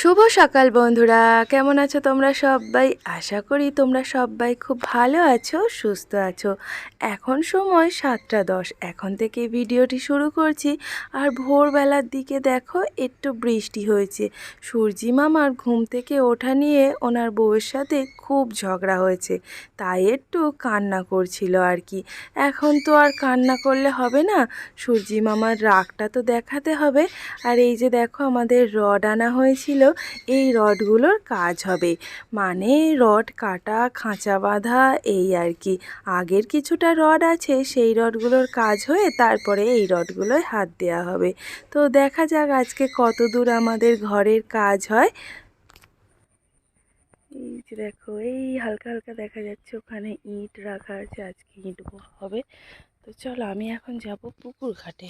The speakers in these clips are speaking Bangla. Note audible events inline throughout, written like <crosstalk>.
শুভ সকাল বন্ধুরা। কেমন আছো তোমরা সবাই? আশা করি তোমরা সবাই খুব ভালো আছো, সুস্থ আছো। এখন সময় সাতটা দশ। এখন থেকে ভিডিওটি শুরু করছি। আর ভোরবেলার দিকে দেখো, একটু বৃষ্টি হয়েছে। সূর্যি মামার ঘুম থেকে ওঠা নিয়ে ওনার বউয়ের সাথে খুব ঝগড়া হয়েছে। তাই একটু কান্না করছিল আর কি। এখন তো আর কান্না করলে হবে না। সূর্যি মামার রাগটা তো দেখাতে হবে। আর এই যে দেখো, আমাদের রড আনা হয়েছিল। এই রডগুলোর কাজ হবে। মানে রড কাটা, খাঁচা বাঁধা, এই আর কি। আগের কিছুটা রড আছে, সেই রডগুলোর কাজ হয়ে তারপরে এই রডগুলোয় হাত দেওয়া হবে। তো দেখা যাক আজকে কত দূর আমাদের ঘরের কাজ হয়। এই যে দেখো, এই হালকা হালকা দেখা যাচ্ছে ওখানে ইট রাখা আছে, আজকে ইট হবে। তো চলো, আমি এখন যাব পুকুর ঘাটে।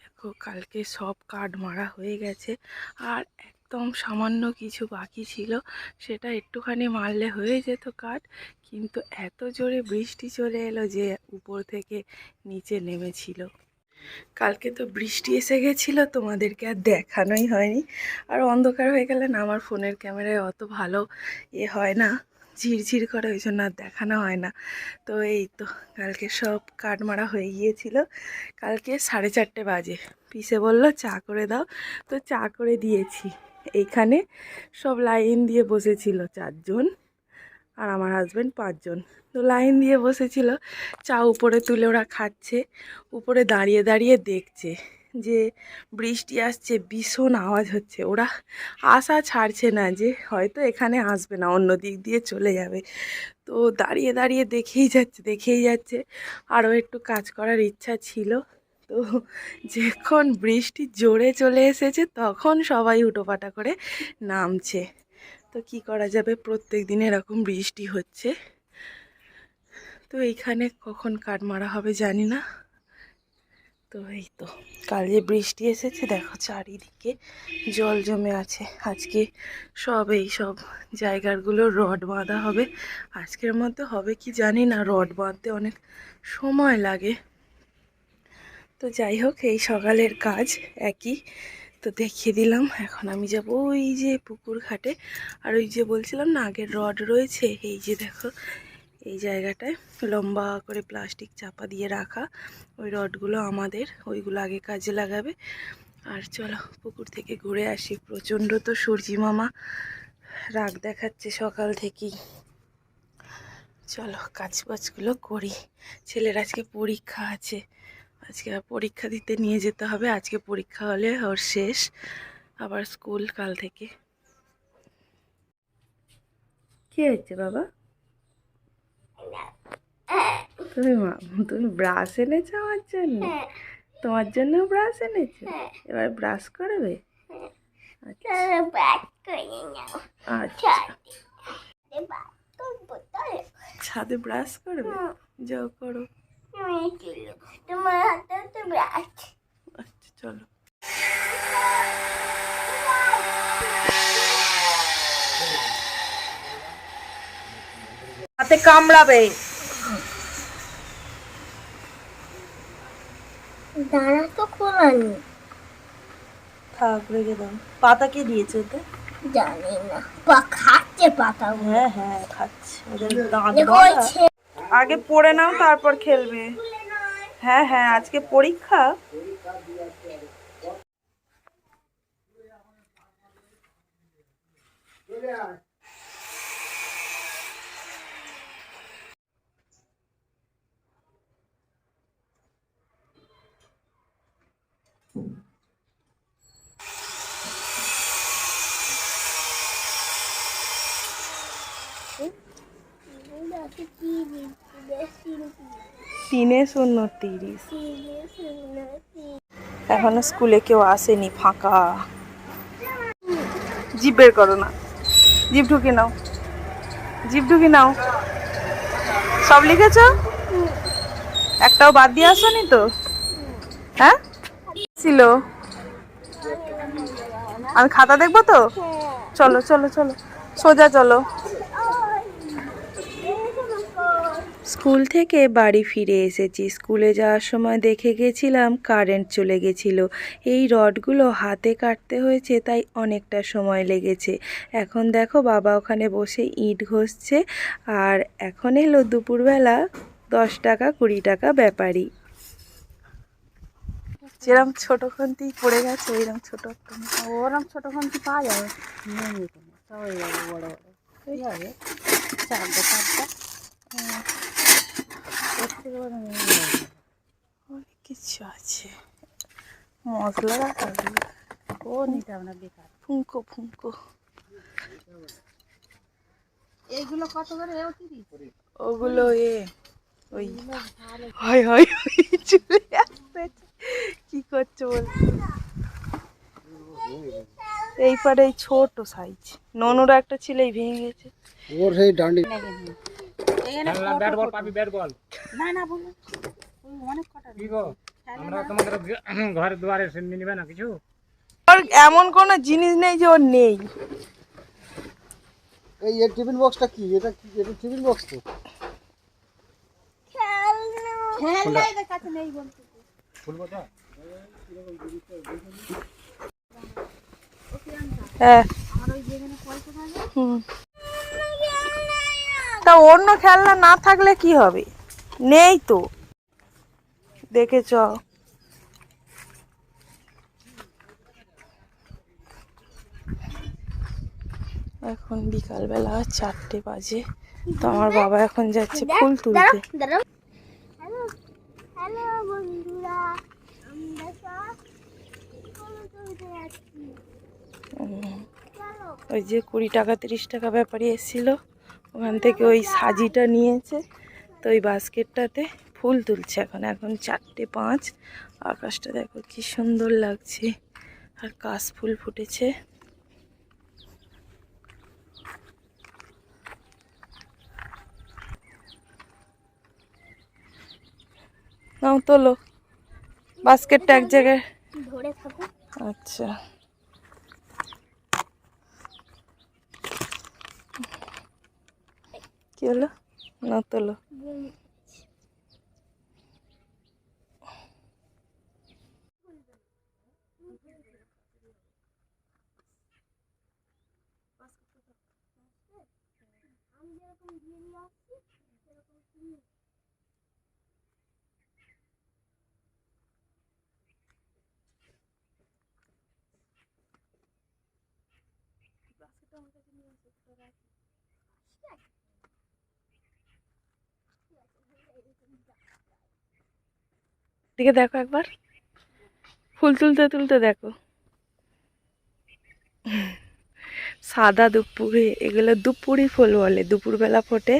দেখো, কালকে সব কাঠ মারা হয়ে গেছে। আর একদম সামান্য কিছু বাকি ছিল, সেটা একটুখানি মারলে হয়ে যেত কাঠ। কিন্তু এত জোরে বৃষ্টি চলে এলো যে উপর থেকে নিচে নেমেছিল। কালকে তো বৃষ্টি এসে গেছিল, তোমাদেরকে আর দেখানোই হয়নি। আর অন্ধকার হয়ে গেলে না, আমার ফোনের ক্যামেরায় অত ভালো এ হয় না, ঝিরঝির করে, ওই জন্য আর দেখানো হয় না। তো এই তো, কালকে সব কাঠ মারা হয়ে গিয়েছিল। কালকে সাড়ে চারটে বাজে। পিসে বলল, চা করে দাও। তো চা করে দিয়েছি। এইখানে সব লাইন দিয়ে বসেছিল চারজন আর আমার হাজব্যান্ড পাঁচজন। তো লাইন দিয়ে বসেছিল, চা উপরে তুলে ওরা খাচ্ছে, উপরে দাঁড়িয়ে দাঁড়িয়ে দেখছে যে বৃষ্টি আসছে, ভীষণ আওয়াজ হচ্ছে। ওরা আশা ছাড়ছে না যে হয়তো এখানে আসবে না, অন্য দিক দিয়ে চলে যাবে। তো দাঁড়িয়ে দাঁড়িয়ে দেখেই যাচ্ছে দেখেই যাচ্ছে। আরও একটু কাজ করার ইচ্ছা ছিল। তো যখন বৃষ্টি জোরে চলে এসেছে, তখন সবাই উটোপাটা করে নামছে। তো কি করা যাবে? প্রত্যেক দিন এরকম বৃষ্টি হচ্ছে। তো এইখানে কখন কাঠ মারা হবে জানি না। তো এই তো, কাল যে বৃষ্টি এসেছে, দেখো চারিদিকে জল জমে আছে। আজকে সব এই সব জায়গাগুলো রড বাঁধা হবে। আজকের মধ্যে হবে কি জানি না, রড বাঁধতে অনেক সময় লাগে। তো যাই হোক, এই সকালের কাজ একই। তো দেখিয়ে দিলাম, এখন আমি যাব ওই যে পুকুর ঘাটে। আর ওই যে বলছিলাম না, আগের রড রয়েছে, এই যে দেখো, এই জায়গাটায় লম্বা করে প্লাস্টিক চাপা দিয়ে রাখা। ওই রডগুলো আমাদের, ওইগুলো আগে কাজে লাগাবে। আর চলো, পুকুর থেকে ঘুরে আসি। প্রচণ্ড তো সূর্যি মামা, রাগ দেখাচ্ছে সকাল থেকেই। চলো কাজ বাজগুলো করি। ছেলের আজকে পরীক্ষা আছে। আজকে পরীক্ষা দিতে নিয়ে যেতে হবে। আজকে পরীক্ষা হলে ওর শেষ। আবার স্কুল কাল থেকে। কি হয়েছে বাবা? তুমি তুমি ব্রাশ এনেছো আমার জন্য? তোমার জন্য ব্রাশ এনেছো? এবার ব্রাশ করবে? আচ্ছা। আচ্ছা। ছাদে ব্রাশ করবে? যাও করো। তোমার হাতে তো ব্রাশ আচ্ছা চলো হাতে কামড়াবে। দাঁড়া তো খোলানি। থাক রেখে দাও। পাতা কে দিয়েছে ওতে? জানি না। পা খাচ্ছে পাতা। হ্যাঁ হ্যাঁ খাচ্ছে। ওদের দাঁত আগে পড়ে নাও তারপর খেলবে। হ্যাঁ হ্যাঁ আজকে পরীক্ষা দেখো কি দিচ্ছে, বেশি তিনে শূন্য তিরিশ? এখনও স্কুলে কেউ আসেনি ফাঁকা। জিপ বের করো না। জিপ ঢুকে নাও। জিপ ঢুকে নাও। সব লিখেছ? একটাও বাদ দিয়ে আসনি তো? হ্যাঁ? ছিল। আমি খাতা দেখব তো? চলো চলো চলো। সোজা চলো। স্কুল থেকে বাড়ি ফিরে এসেছি। স্কুলে যাওয়ার সময় দেখে গেছিলাম কারেন্ট চলে গেছিল। এই রডগুলো হাতে কাটতে হয়েছে, তাই অনেকটা সময় লেগেছে। এখন দেখো বাবা ওখানে বসে ইট ঘষছে আর এখন এলো দুপুরবেলা দশ টাকা কুড়ি টাকা ব্যাপারই যেরম ছোট খন্তি পড়ে গেছে ওইরকম ছোট। ওরম ছোট খন্তি পাওয়া যাবে। বড় বড় চারটে চারটে অনেক কিছু আছে। মশলা রাখা ও নিতে হবে না বেকার। ফুঙ্কো ফুঙ্কো এইগুলো কত করে? এও তিরিশ। ওগুলো এ ওই হয় চলে আসতে কি করছ বল? এই পারে এই ছোট সাইজ ননুর একটা ছিল এই ভেঙে গেছে। ওর সেই ডান্ডি এখানে ব্যাট বল পাবি ব্যাট বল না না বলুন। অনেক কটা কি গো? আমরা তোমাদের <clears throat> ঘরে দুয়ারে নিবে না কিছু? ওর এমন কোনো জিনিস নেই যে ওর নেই। এই এর টিফিন বক্সটা কি? এটা কি? এটা টিফিন বক্স তো। খেলনা। এদের কাছে নেই বলতে। খুলবো তো হ্যাঁ। আমার ওই যেখানে পয়সা থাকে হুম। তা অন্য খেলনা না থাকলে কি হবে? নেই তো। দেখে চ এখন বিকালবেলা চারটে বাজে। তো আমার বাবা এখন যাচ্ছে ফুল তুলতে। ওই যে কুড়ি টাকা, তিরিশ টাকা ব্যাপারী এসেছিল। ওখান থেকে ওই সাজিটা নিয়েছে তো ওই বাস্কেটটাতে ফুল তুলছে এখন। এখন চারটে পাঁচ আকাশটা দেখো কি সুন্দর লাগছে আর কাশ ফুল ফুটেছে। নাও তোলো। বাস্কেটটা এক জায়গায় আচ্ছা। কি হলো? না তোলো। দিকে দেখো একবার। ফুল তুলতে তুলতে দেখো। সাদা দুপুরে, এগুলো দুপুরি ফুল বলে। দুপুরবেলা ফোটে।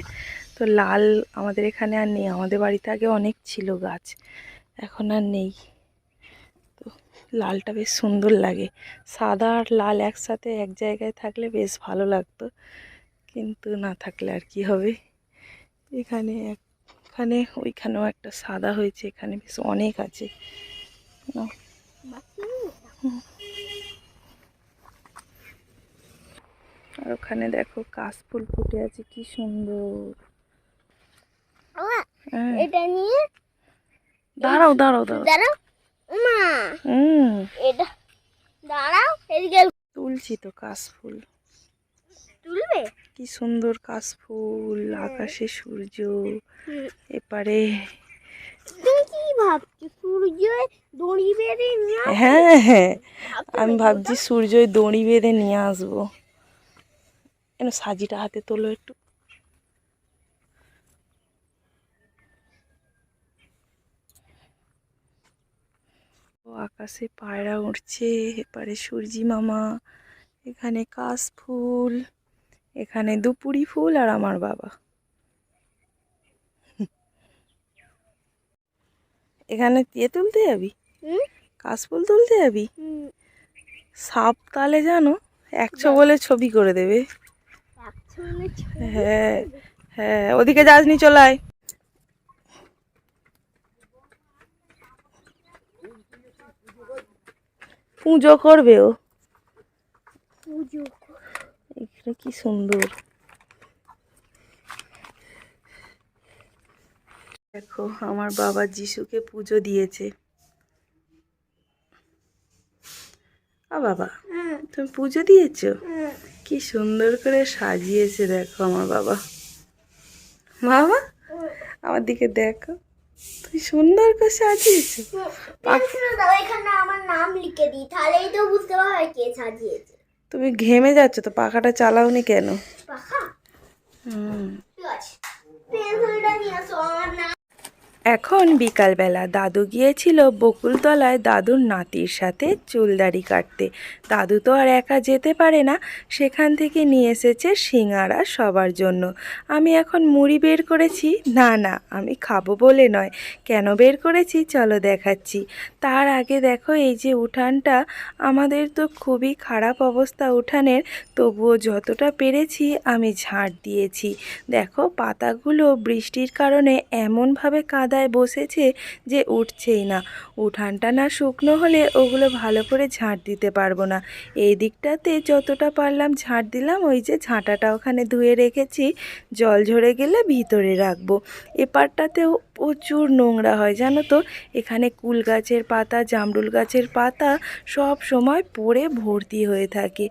তো লাল আমাদের এখানে আর নেই। আমাদের বাড়িতে আগে অনেক ছিল গাছ। এখন আর নেই। তো লালটা বেশ সুন্দর লাগে। সাদা আর লাল একসাথে এক জায়গায় থাকলে বেশ ভালো লাগতো। কিন্তু না থাকলে আর কি হবে? এখানে এক এখানে ওইখানেও একটা সাদা হয়েছে এখানে বেশ অনেক আছে। আর ওখানে দেখো কাশফুল ফুটে আছে কি সুন্দর। হ্যাঁ। এটা নিয়ে দাঁড়াও দাঁড়াও দাঁড়াও। হুম। এটা দাঁড়াও এদিকে তুলছি তো কাশফুল। তুলবে? কি সুন্দর কাশফুল আকাশে সূর্য এপারে কি ভাবছ দড়ি বেঁধে নিয়ে হ্যাঁ হ্যাঁ। আমি ভাবছি সূর্যই দড়ি বেঁধে নিয়ে আসব। কেন সাজিটা হাতে তোলো একটু। ও আকাশে পায়রা উঠছে এপারে সূর্যি মামা এখানে কাশ ফুল এখানে দুপুরি ফুল আর আমার বাবা। এখানে ইয়ে তুলতে যাবি? কাশফুল তুলতে যাবি? সাপ তালে জানো একশো বলে ছবি করে দেবে। হ্যাঁ হ্যাঁ ওদিকে যাসনি চলায় পুজো করবে ও পুজো এখানে কি সুন্দর। দেখো, আমার বাবা যিশুকে পুজো দিয়েছে। আ বাবা, তুমি পুজো দিয়েছ? কি সুন্দর করে সাজিয়েছে দেখো আমার বাবা। বাবা, আমার দিকে দেখো, তুমি সুন্দর করে সাজিয়েছো। আমার নাম লিখে দিই, তাহলেই তো বুঝতে পারবে কে সাজিয়েছে। তুমি ঘেমে যাচ্ছ তো পাখাটা চালাওনি কেন? পাখা? হুম নিয়ে আসো এখন বিকালবেলা দাদু গিয়েছিল বকুলতলায় দাদুর নাতির সাথে চুলদাড়ি কাটতে। দাদু তো আর একা যেতে পারে না, সেখান থেকে নিয়ে এসেছে সিঙাড়া সবার জন্য। আমি এখন মুড়ি বের করেছি। না না, আমি খাব বলে নয়। কেন বের করেছি? চলো দেখাচ্ছি। তার আগে দেখো এই যে উঠানটা, আমাদের তো খুবই খারাপ অবস্থা উঠানের, তবুও যতটা পেরেছি আমি ঝাড় দিয়েছি। দেখো, পাতাগুলো বৃষ্টির কারণে এমনভাবে কাদায় বসেছে যে উঠছেই না। উঠানটা না শুকনো হলে ওগুলো ভালো করে ঝাঁট দিতে পারব না। এই দিকটাতে যতটা পারলাম ঝাঁট দিলাম, ওই যে ঝাঁটাটা ওখানে ধুয়ে রেখেছি, জল ঝরে গেলে ভিতরে রাখব। এপারটাতেও প্রচুর নোংরা হয়, জানো তো? এখানে কুল গাছের পাতা, জামরুল গাছের পাতা সব সময় পড়ে ভর্তি হয়ে থাকে।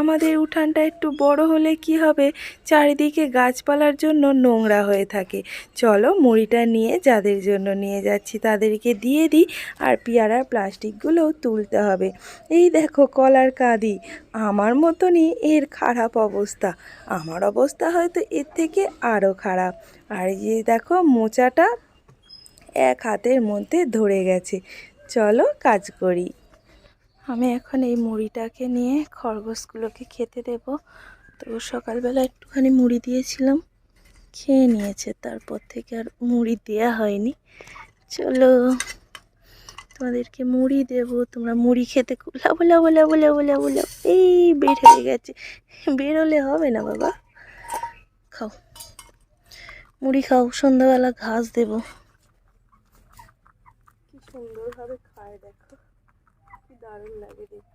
আমাদের উঠানটা একটু বড় হলে কি হবে? চারিদিকে গাছপালার জন্য নোংরা হয়ে থাকে। চলো মুড়িটা নিয়ে যাদের জন্য নিয়ে যাচ্ছি, তাদেরকে দিয়ে দিই আর পেয়ারার প্লাস্টিকগুলোও তুলতে হবে। এই দেখো কলার কাঁদি। আমার মতনই এর খারাপ অবস্থা। আমার অবস্থা হয়তো এর থেকে আরও খারাপ। আর এই দেখো মোচাটা এক হাতের মধ্যে ধরে গেছে। চলো কাজ করি। আমি এখন এই মুড়িটাকে নিয়ে খরগোশগুলোকে খেতে দেব। তো সকালবেলা একটুখানি মুড়ি দিয়েছিলাম। খেয়ে নিয়েছে, তারপর থেকে আর মুড়ি দেয়া হয়নি। চলো, তোমাদেরকে মুড়ি দেব। তোমরা মুড়ি খেতে লাবো লাবো লাবো লাবো লাবো লাবো। এই বের হয়ে গেছে। বেরোলে হবে না বাবা। খাও। মুড়ি খাও, সন্ধ্যাবেলা ঘাস দেব। কি সুন্দরভাবে খায় দেখো। কি দারুণ লাগে দেখতে।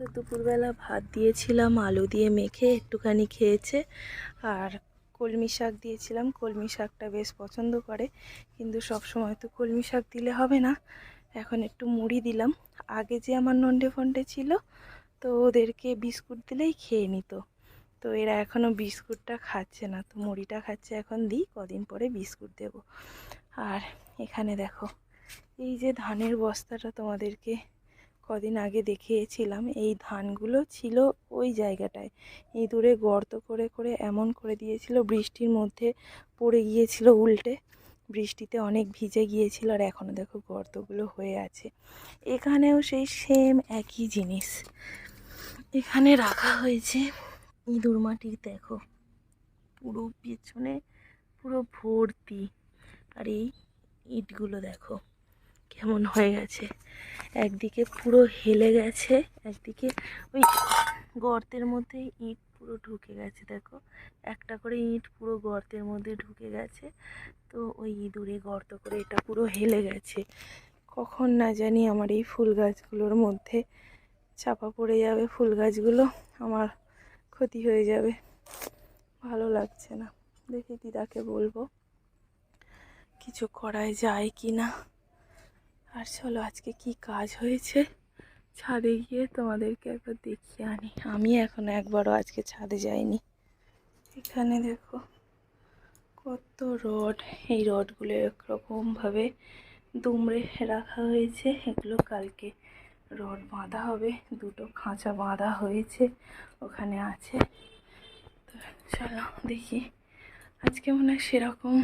তো দুপুরবেলা ভাত দিয়েছিলাম, আলু দিয়ে মেখে একটুখানি খেয়েছে। আর কলমি শাক দিয়েছিলাম, কলমি শাকটা বেশ পছন্দ করে। কিন্তু সব সময় তো কলমি শাক দিলে হবে না। এখন একটু মুড়ি দিলাম। আগে যে আমার নন্ডে ফন্ডে ছিল, তো ওদেরকে বিস্কুট দিলেই খেয়ে নিত। তো এরা এখনও বিস্কুটটা খাচ্ছে না, তো মুড়িটা খাচ্ছে এখন, দিই, কদিন পরে বিস্কুট দেব। আর এখানে দেখো, এই যে ধানের বস্তাটা তোমাদেরকে কদিন আগে দেখিয়েছিলাম, এই ধানগুলো ছিল ওই জায়গাটায়। ইঁদুরে গর্ত করে করে, এমন করে দিয়েছিল, বৃষ্টির মধ্যে পড়ে গিয়েছিল উল্টে। বৃষ্টিতে অনেক ভিজে গিয়েছিল আর এখনও দেখো গর্তগুলো হয়ে আছে। এখানেও সেই সেম একই জিনিস। এখানে রাখা হয়েছে ইঁদুর মাটির, দেখো, পুরো পেছনে পুরো ভর্তি। আর এই ইটগুলো দেখো, কেমন হয়ে গেছে। একদিকে পুরো হেলে গেছে, একদিকে ওই গর্তের মধ্যে ইট পুরো ঢুকে গেছে, দেখো। একটা করে ইট পুরো গর্তের মধ্যে ঢুকে গেছে। তো ওই ইঁদুরে গর্ত করে এটা পুরো হেলে গেছে। কখন না জানি আমার এই ফুল গাছগুলোর মধ্যে চাপা পড়ে যাবে, ফুল গাছগুলো আমার ক্ষতি হয়ে যাবে। ভালো লাগছে না। দেখি দিদাকে বলব, কিছু করাই যায় কি না আর চলো আজকে কি কাজ হয়েছে? ছাদে গিয়ে তোমাদেরকে একবার দেখিয়ে আনি। আমি এখন একবারও আজকে ছাদে যাইনি। এখানে দেখো, কত রড। এই রডগুলো একরকমভাবে দুমড়ে রাখা হয়েছে। এগুলো কালকে রড বাঁধা হবে। দুটো খাঁচা বাঁধা হয়েছে। ওখানে আছে। তো চলো দেখি। আজকে মনে হয় সেরকম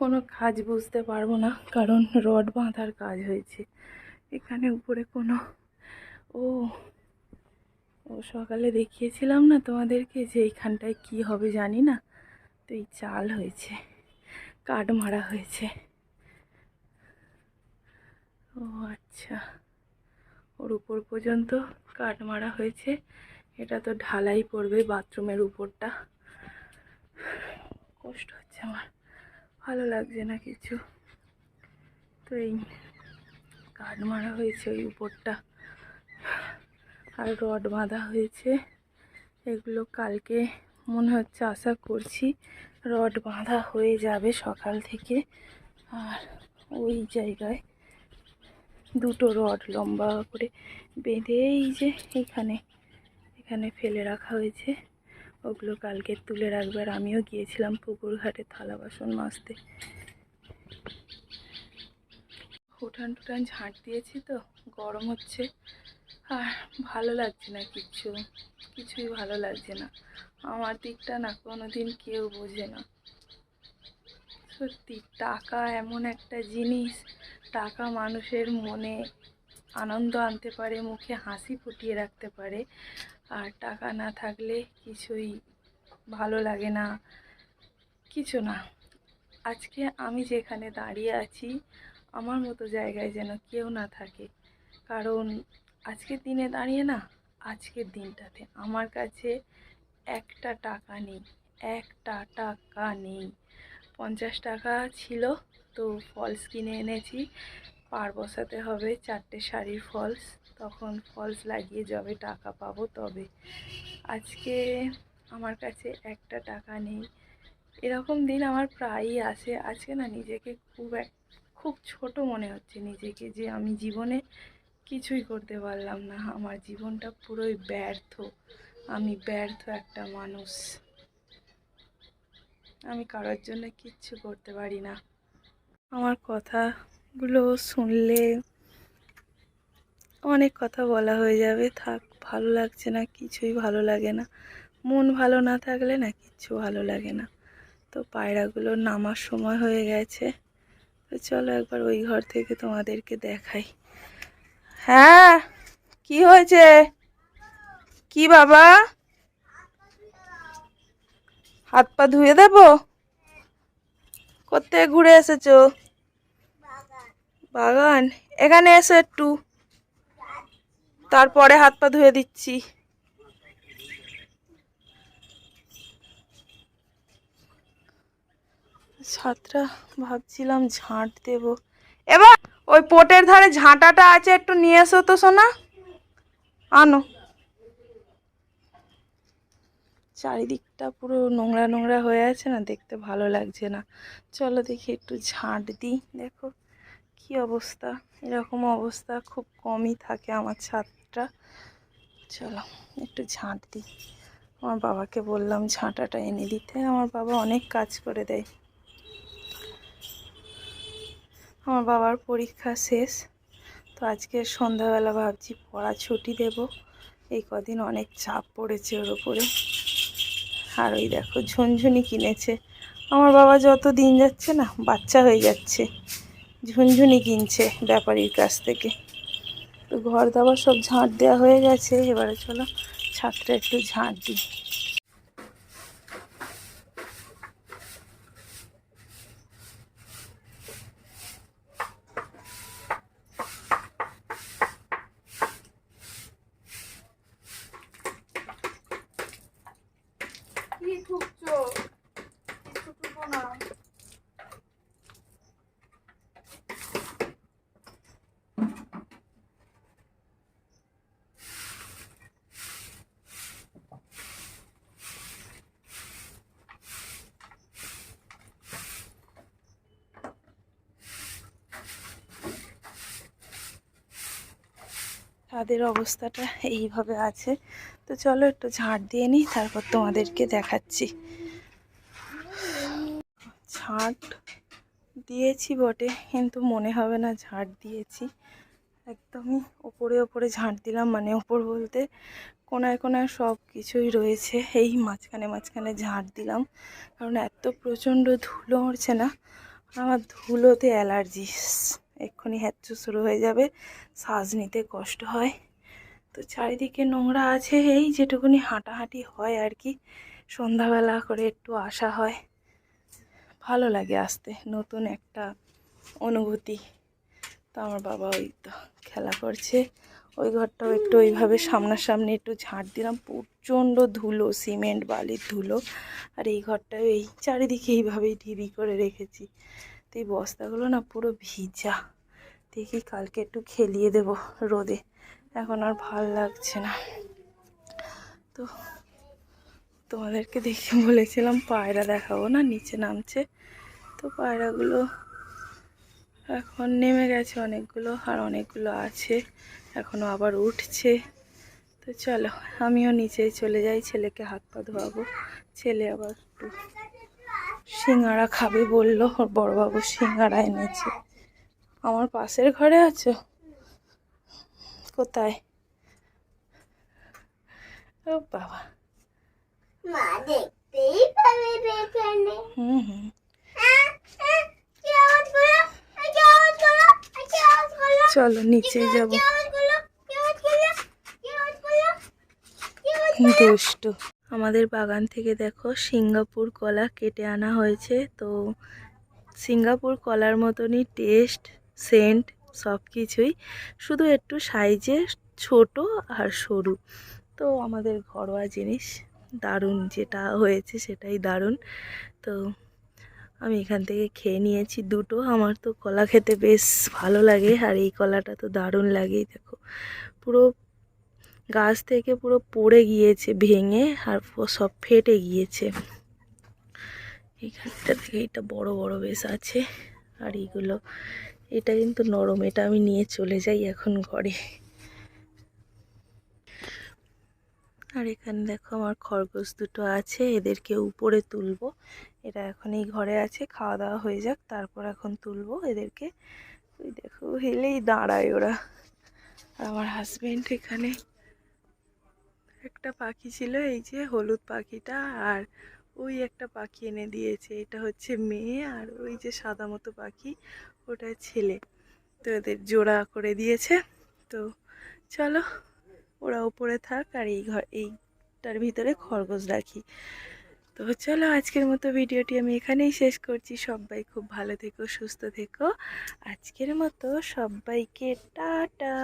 কোনো কাজ বুঝতে পারব না, কারণ রড বাঁধার কাজ হয়েছে। এখানে উপরে কোনো, ও ও সকালে দেখিয়েছিলাম না তোমাদেরকে যে এইখানটায় কি হবে জানি না, তো এই চাল হয়েছে, কাঠ মারা হয়েছে। ও আচ্ছা ওর উপর পর্যন্ত কাঠ মারা হয়েছে, এটা তো ঢালাই পড়বে বাথরুমের উপরটা। কষ্ট হচ্ছে আমার। ভালো লাগছে না কিছু। তো এই কাঠ মারা হয়েছে ওই উপরটা। আর রড বাঁধা হয়েছে। এগুলো কালকে মনে হচ্ছে আশা করছি রড বাঁধা হয়ে যাবে সকাল থেকে। আর ওই জায়গায় দুটো রড লম্বা করে বেঁধে এই যে এখানে এখানে ফেলে রাখা হয়েছে। ওগুলো কালকে তুলে রাখবে আর আমিও গিয়েছিলাম পুকুর ঘাটে থালা বাসন মাজতে। উঠান টুটান ঝাঁট দিয়েছি তো, গরম হচ্ছে। আর ভালো লাগছে না কিচ্ছু, কিছুই ভালো লাগছে না। আমার দিকটা না কোনো দিন কেউ বোঝে না। সত্যি, টাকা এমন একটা জিনিস, টাকা মানুষের মনে আনন্দ আনতে পারে, মুখে হাসি ফুটিয়ে রাখতে পারে। আর টাকা না থাকলে কিছুই ভালো লাগে না। কিছু না। আজকে আমি যেখানে দাঁড়িয়ে আছি, আমার মতো জায়গায় যেন কেউ না থাকে। কারণ আজকের দিনে দাঁড়িয়ে না আজকের দিনটাতে আমার কাছে একটা টাকা নেই, একটা টাকা নেই। পঞ্চাশ টাকা ছিল, তো ফলস কিনে এনেছি। পার বসাতে হবে চারটে শাড়ির ফলস তখন ফলস লাগিয়ে যবে টাকা পাবো তবে। আজকে আমার কাছে একটা টাকা নেই। এরকম দিন আমার প্রায়ই আসে। আজকে না নিজেকে খুব এক, খুব ছোট মনে হচ্ছে নিজেকে যে আমি জীবনে কিছুই করতে পারলাম না। আমার জীবনটা পুরোই ব্যর্থ। আমি ব্যর্থ একটা মানুষ। আমি কারোর জন্য কিচ্ছু করতে পারি না। আমার কথাগুলো শুনলে অনেক কথা বলা হয়ে যাবে। থাক, ভালো লাগছে না, কিছুই ভালো লাগে না। মন ভালো না থাকলে না কিচ্ছু ভালো লাগে না। তো পায়রাগুলো নামার সময় হয়ে গেছে। তো চলো একবার ওই ঘর থেকে তোমাদেরকে দেখাই। হ্যাঁ কি হয়েছে? কি বাবা? হাত পা ধুয়ে দেবো? কোথায় ঘুরে এসেছ? বাগান? এখানে এসো একটু। তারপরে হাত পা ধুয়ে দিচ্ছি। ছাত্রা ভাবছিলাম ঝাঁট দেব। এবার ওই পোটের ধারে ঝাঁটাটা আছে, একটু নিয়ে এসো তো সোনা। আনো। চারিদিকটা পুরো নোংরা নোংরা হয়ে আছে না, দেখতে ভালো লাগছে না। চলো দেখি একটু ঝাঁট দিই, দেখো। কি অবস্থা? এরকম অবস্থা খুব কমই থাকে আমার ছাদটা। চলো, একটু ঝাঁট দিই। আমার বাবাকে বললাম ঝাঁটাটা এনে দিতে। আমার বাবা অনেক কাজ করে দেয়। আমার বাবার পরীক্ষা শেষ। তো আজকে সন্ধ্যাবেলা ভাবছি পড়া ছুটি দেব। এই কদিন অনেক চাপ পড়েছে ওর ওপরে আর ওই দেখো ঝুনঝুনি কিনেছে। আমার বাবা যত দিন যাচ্ছে না, বাচ্চা হয়ে যাচ্ছে। ঝুনঝুনি কিনছে ব্যাপারীর কাছ থেকে। তো ঘর দাবার সব ঝাঁট দেওয়া হয়ে গেছে। এবারে চলো ছাদটা একটু ঝাঁট দিই কি ঠুকছো কিছু ঠুকো না তাদের অবস্থাটা এইভাবে আছে। তো চলো একটু ঝাঁট দিয়ে নিই, তারপর তোমাদেরকে দেখাচ্ছি। ঝাঁট দিয়েছি বটে, কিন্তু মনে হবে না ঝাঁট দিয়েছি। একদমই ওপরে ওপরে ঝাঁট দিলাম মানে ওপর বলতে কোনায় কোনায় সব কিছুই রয়েছে। এই মাঝখানে মাঝখানে ঝাঁট দিলাম, কারণ এত প্রচণ্ড ধুলো উঠছে না। আমার ধুলোতে অ্যালার্জি এক্ষুনি হ্যাচ্ছু শুরু হয়ে যাবে শ্বাস নিতে কষ্ট হয়। তো চারিদিকে নোংরা আছে, এই যেটুকুনি হাঁটাহাঁটি হয় আর কি, সন্ধ্যাবেলা করে একটু আসা হয়। ভালো লাগে আসতে, নতুন একটা অনুভূতি। তো আমার বাবা ওই তো খেলা করছে, ওই ঘরটাও একটু ওইভাবে সামনাসামনি একটু ঝাঁট দিলাম, প্রচণ্ড ধুলো, সিমেন্ট, বালির ধুলো, আর এই ঘরটাও এই চারিদিকে এইভাবেই ঢিবি করে রেখেছি। এই বস্তাগুলো না পুরো ভিজা। দেখি কালকে একটু খেলিয়ে দেব রোদে। এখন আর ভালো লাগছে না। তো তোমাদেরকে দেখে বলেছিলাম পায়রা দেখাবো না, নিচে নামছে। তো পায়রাগুলো এখন নেমে গেছে অনেকগুলো আর অনেকগুলো আছে এখনও আবার উঠছে। তো চলো, আমিও নিচে চলে যাই, ছেলেকে হাত পা ধোয়াবো। ছেলে আবার একটু সিঙ্গারা খাবে বলল ওর বড়বাবু সিঙ্গারা এনেছে। আমার পাশের ঘরে আছো? কোথায়? ও বাবা। মা দেখতেই পাবে এখানে। হুম হুম? চলো নিচে যাব। দুষ্টু। আমাদের বাগান থেকে দেখো সিঙ্গাপুর কলা কেটে আনা হয়েছে। তো সিঙ্গাপুর কলার মতনই টেস্ট, সেন্ট সব কিছুই শুধু একটু সাইজে ছোট আর সরু। তো আমাদের ঘরোয়া জিনিস, দারুণ যেটা হয়েছে সেটাই দারুণ। তো আমি এখান থেকে খেয়ে নিয়েছি দুটো। আমার তো কলা খেতে বেশ ভালো লাগে আর এই কলাটা তো দারুণ লাগেই, দেখো। পুরো গাছ থেকে পুরো পড়ে গিয়েছে, ভেঙে আর সব ফেটে গিয়েছে। এইখানটা থেকে এটা বড় বড় বেশ আছে। আর এইগুলো এটা কিন্তু নরম, এটা আমি নিয়ে চলে যাই এখন ঘরে। আর এখানে দেখো আমার খরগোশ দুটো আছে, এদেরকে উপরে তুলবো। এরা এখন এই ঘরে আছে, খাওয়া দাওয়া হয়ে যাক, তারপর এখন তুলবো এদেরকে। ওই দেখো, হেলেই দাঁড়ায় ওরা। আমার হাজব্যান্ড এখানে একটা পাখি ছিল, এই যে হলুদ পাখিটা, আর ওই একটা পাখি এনে দিয়েছে। এটা হচ্ছে মেয়ে আর ওই যে সাদা মতো পাখি, ওটা ছেলে। তো এদের জোড়া করে দিয়েছে। তো চলো, ওরা উপরে থাক আর এই ঘর, এইটার ভিতরে খরগোশ রাখি। তো চলো, আজকের মতো ভিডিওটি আমি এখানেই শেষ করছি। সবাই খুব ভালো থেকো, সুস্থ থেকো। আজকের মতো সবাইকে টাটা।